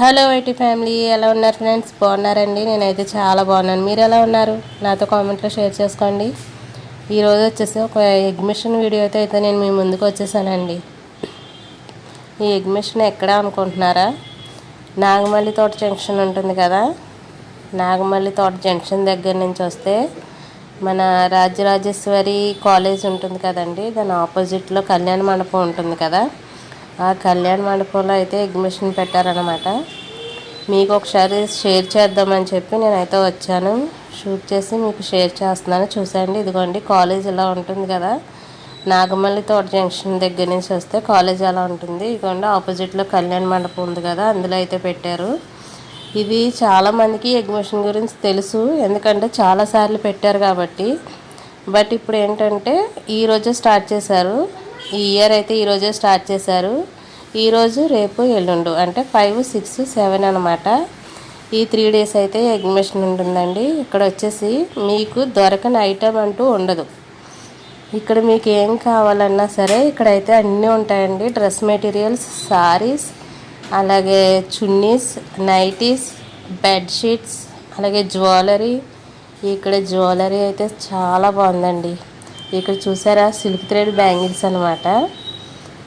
Hello IT family ఎలా ఉన్నారు friends? బాగున్నారండి. నేనైతే చాలా బాగున్నాను. మీరు ఎలా ఉన్నారు? నాతో కామెంట్లో షేర్ చేసుకోండి. ఈరోజు వచ్చేసి ఒక ఎగ్మిషన్ వీడియో అయితే అయితే నేను మీ ముందుకు వచ్చేసానండి. ఈ ఎగ్మిషన్ ఎక్కడ అనుకుంటున్నారా? నాగమల్లి తోట జంక్షన్ ఉంటుంది కదా? నాగమల్లి తోట జంక్షన్ దగ్గర నుంచి వస్తే మన రాజరాజేశ్వరి కాలేజ్ ఉంటుంది కదండి? దాని ఆపోజిట్లో కళ్యాణ మండపం ఉంటుంది కదా? ఆ కళ్యాణ మండపంలో అయితే ఎగ్జిబిషన్ పెట్టారనమాట మీకు ఒకసారి షేర్ చేద్దామని చెప్పి నేనైతే వచ్చాను. షూట్ చేసి మీకు షేర్ చేస్తున్నాను. చూసండి ఇదిగోండి కాలేజ్ ఇలా ఉంటుంది కదా. నాగమల్లి తోట జంక్షన్ దగ్గర నుంచి వస్తే కాలేజ్ ఎలా ఉంటుంది. ఇదిగోండి ఆపోజిట్లో కళ్యాణ మండపం ఉంది కదా అందులో అయితే పెట్టారు. ఇది చాలామందికి ఎగ్జిబిషన్ గురించి తెలుసు. ఎందుకంటే చాలాసార్లు పెట్టారు కాబట్టి. బట్ ఇప్పుడు ఏంటంటే ఈరోజే స్టార్ట్ చేశారు. ఈ ఇయర్ అయితే ఈరోజే స్టార్ట్ చేశారు. ఈరోజు రేపు ఎల్లుండు అంటే ఫైవ్ సిక్స్ సెవెన్ అనమాట ఈ త్రీ డేస్ అయితే ఎగ్జిబిషన్ ఉంటుందండి. ఇక్కడ వచ్చేసి మీకు దొరకని ఐటెం అంటూ ఉండదు. ఇక్కడ మీకు ఏం కావాలన్నా సరే ఇక్కడైతే అన్నీ ఉంటాయండి. డ్రెస్ మెటీరియల్స్ సారీస్ అలాగే చున్నీస్ నైటీస్ బెడ్షీట్స్ అలాగే జ్యువెలరీ ఇక్కడ జ్యువెలరీ అయితే చాలా బాగుందండి. ఇక్కడ చూసారా సిల్క్ థ్రెడ్ బ్యాంగిల్స్ అనమాట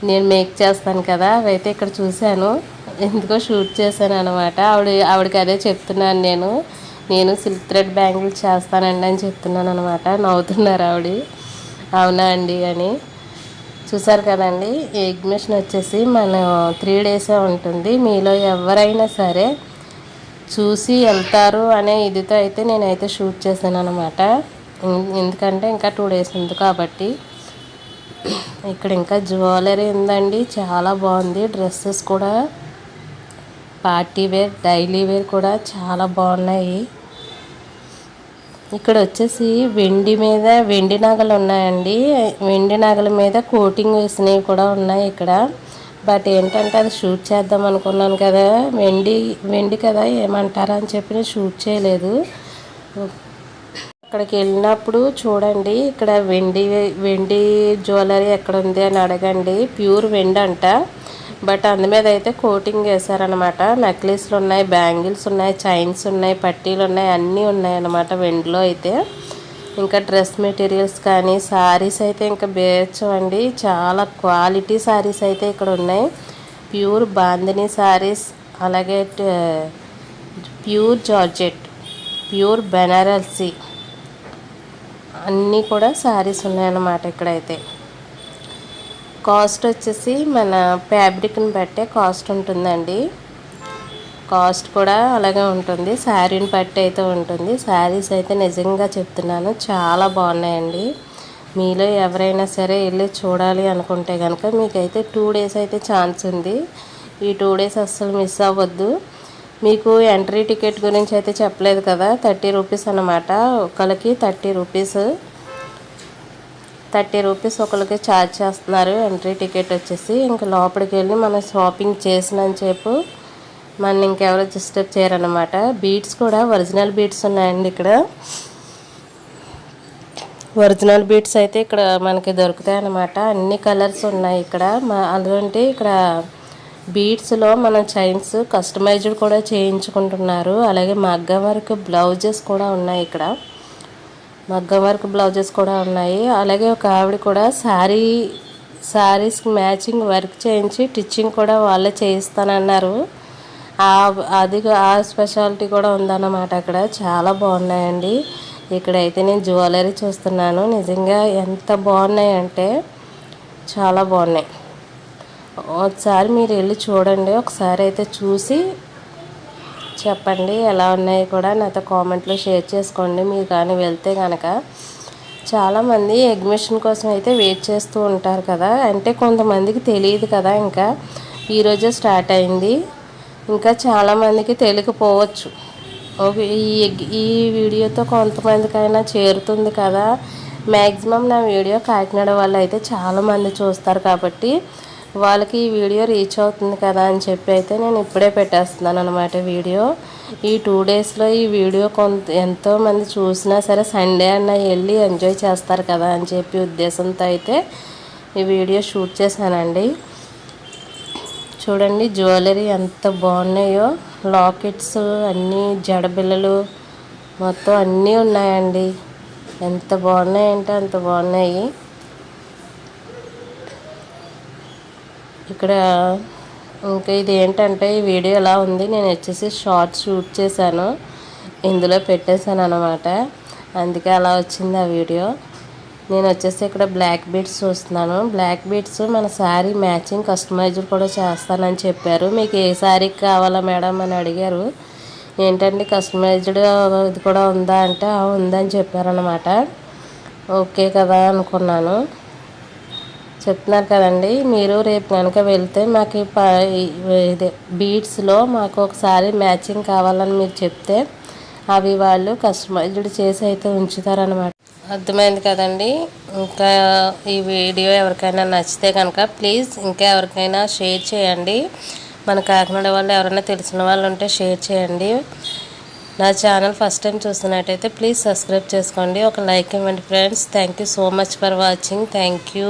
నేను మేక్ చేస్తాను కదా అవైతే ఇక్కడ చూశాను. ఎందుకో షూట్ చేశాను అనమాట ఆవిడ ఆవిడకి అదే చెప్తున్నాను నేను. నేను సిల్క్ థ్రెడ్ బ్యాంగిల్స్ చేస్తానండి అని చెప్తున్నాను అనమాట నవ్వుతున్నారు ఆవిడ. అవునా అండి అని. చూసారు కదండి ఎగ్జిబిషన్ వచ్చేసి మన త్రీ డేసే ఉంటుంది. మీలో ఎవరైనా సరే చూసి వెళ్తారు అనే ఇదితో అయితే నేనైతే షూట్ చేశాను అనమాట ఎందుకంటే ఇంకా టూ డేస్ ఉంది కాబట్టి ఇక్కడ ఇంకా జ్యువెలరీ ఉందండి చాలా బాగుంది. డ్రెస్సెస్ కూడా పార్టీ వేర్ డైలీ వేర్ కూడా చాలా బాగున్నాయి. ఇక్కడ వచ్చేసి వెండి మీద వెండి నగలు ఉన్నాయండి. వెండి నగల మీద కోటింగ్ వేసినవి కూడా ఉన్నాయి ఇక్కడ. బట్ ఏంటంటే అది షూట్ చేద్దాం అనుకున్నాను కదా వెండి వెండి కదా ఏమంటారా అని చెప్పి షూట్ చేయలేదు. అక్కడికి వెళ్ళినప్పుడు చూడండి ఇక్కడ వెండి వెండి జ్యువెలరీ ఎక్కడ ఉంది అని అడగండి. ప్యూర్ వెండి అంట. బట్ అందు మీద అయితే కోటింగ్ వేశారనమాట నెక్లెస్లు ఉన్నాయి బ్యాంగిల్స్ ఉన్నాయి చైన్స్ ఉన్నాయి పట్టీలు ఉన్నాయి అన్నీ ఉన్నాయి అన్నమాట వెండిలో అయితే. ఇంకా డ్రెస్ మెటీరియల్స్ కానీ శారీస్ అయితే ఇంకా బేర్చండి చాలా క్వాలిటీ శారీస్ అయితే ఇక్కడ ఉన్నాయి. ప్యూర్ బాందిని శారీస్ అలాగే ప్యూర్ జార్జెట్ ప్యూర్ బెనారసీ. అన్నీ కూడా శారీస్ ఉన్నాయన్నమాట ఇక్కడైతే. కాస్ట్ వచ్చేసి మన ఫ్యాబ్రిక్ని బట్టే కాస్ట్ ఉంటుందండి. కాస్ట్ కూడా అలాగే ఉంటుంది. శారీని బట్టి అయితే ఉంటుంది. శారీస్ అయితే నిజంగా చెప్తున్నాను చాలా బాగున్నాయండి. మీలో ఎవరైనా సరే వెళ్ళి చూడాలి అనుకుంటే కనుక మీకైతే టూ డేస్ అయితే ఛాన్స్ ఉంది. ఈ టూ డేస్ అస్సలు మిస్ అవ్వద్దు. మీకు ఎంట్రీ టికెట్ గురించి అయితే చెప్పలేదు కదా థర్టీ రూపీస్ అనమాట ఒకరికి థర్టీ రూపీస్. థర్టీ రూపీస్ ఒకరికి ఛార్జ్ చేస్తున్నారు. ఎంట్రీ టికెట్ వచ్చేసి ఇంకా లోపలికి వెళ్ళి మనం షాపింగ్ చేసినని చెప్పు. మన ఇంకెవరో డిస్టర్బ్ చేయరనమాట బీట్స్ కూడా ఒరిజినల్ బీట్స్ ఉన్నాయండి ఇక్కడ. ఒరిజినల్ బీట్స్ అయితే ఇక్కడ మనకి దొరుకుతాయి అన్నమాట అన్ని కలర్స్ ఉన్నాయి ఇక్కడ. మా అలాంటి ఇక్కడ బీడ్స్లో మన చైన్స్ కస్టమైజ్డ్ కూడా చేయించుకుంటున్నారు. అలాగే మగ్గం వర్క్ బ్లౌజెస్ కూడా ఉన్నాయి ఇక్కడ. మగ్గం వర్క్ బ్లౌజెస్ కూడా ఉన్నాయి. అలాగే ఒక ఆవిడ కూడా శారీ శారీస్కి మ్యాచింగ్ వర్క్ చేయించి టిచ్చింగ్ కూడా వాళ్ళే చేయిస్తానన్నారు. అది ఆ స్పెషాలిటీ కూడా ఉందన్నమాట అక్కడ. చాలా బాగున్నాయండి. ఇక్కడైతే నేను జ్యువెలరీ చూస్తున్నాను. నిజంగా ఎంత బాగున్నాయి అంటే చాలా బాగున్నాయి. ఒకసారి మీరు వెళ్ళి చూడండి. ఒకసారి అయితే చూసి చెప్పండి. ఎలా ఉన్నాయి కూడా నాతో కామెంట్లో షేర్ చేసుకోండి. మీరు కానీ వెళ్తే కనుక చాలామంది అడ్మిషన్ కోసం అయితే వెయిట్ చేస్తూ ఉంటారు కదా. అంటే కొంతమందికి తెలియదు కదా ఇంకా. ఈరోజే స్టార్ట్ అయింది. ఇంకా చాలామందికి తెలియకపోవచ్చు. ఈ ఈ వీడియోతో కొంతమందికైనా చేరుతుంది కదా. మ్యాక్సిమం నా వీడియో కాకినాడ వాళ్ళు అయితే చాలామంది చూస్తారు కాబట్టి వాళ్ళకి ఈ వీడియో రీచ్ అవుతుంది కదా అని చెప్పి అయితే నేను ఇప్పుడే పెట్టేస్తున్నాను అనమాట వీడియో. ఈ టూ డేస్లో ఈ వీడియో కొంత ఎంతోమంది చూసినా సరే సండే అన్న వెళ్ళి ఎంజాయ్ చేస్తారు కదా అని చెప్పి ఉద్దేశంతో అయితే ఈ వీడియో షూట్ చేశానండి. చూడండి జ్యువెలరీ ఎంత బాగున్నాయో లాకెట్స్ అన్నీ జడబిల్లలు మొత్తం అన్నీ ఉన్నాయండి. ఎంత బాగున్నాయంటే అంత బాగున్నాయి. ఇక్కడ ఇంకా ఇది ఏంటంటే ఈ వీడియో ఎలా ఉంది నేను వచ్చేసి షార్ట్ షూట్ చేశాను. ఇందులో పెట్టేశాను అనమాట అందుకే అలా వచ్చింది ఆ వీడియో. నేను వచ్చేసి ఇక్కడ బ్లాక్ బీడ్స్ చూస్తున్నాను. బ్లాక్ బీడ్స్ మన శారీ మ్యాచింగ్ కస్టమైజ్ కూడా చేస్తానని చెప్పారు. మీకు ఏ శారీకి కావాలా మేడం అని అడిగారు. ఏంటండి కస్టమైజ్డ్ ఇది కూడా ఉందా అంటే ఉందని చెప్పారనమాట ఓకే కదా అనుకున్నాను. చెప్తున్నారు కదండి మీరు రేపు కనుక వెళ్తే మాకు ప- ఇదే బీడ్స్లో మాకు ఒకసారి మ్యాచింగ్ కావాలని మీరు చెప్తే అవి వాళ్ళు కస్టమైజ్డ్ చేసి అయితే ఉంచుతారనమాట అర్థమైంది కదండి? ఇంకా ఈ వీడియో ఎవరికైనా నచ్చితే కనుక ప్లీజ్ ఇంకా ఎవరికైనా షేర్ చేయండి. మన కాకినాడ వాళ్ళు ఎవరైనా తెలిసిన వాళ్ళు ఉంటే షేర్ చేయండి. నా ఛానల్ ఫస్ట్ టైం చూస్తున్నట్టయితే ప్లీజ్ సబ్స్క్రైబ్ చేసుకోండి. ఒక లైక్ ఇవ్వండి friends thank you so much for watching thank you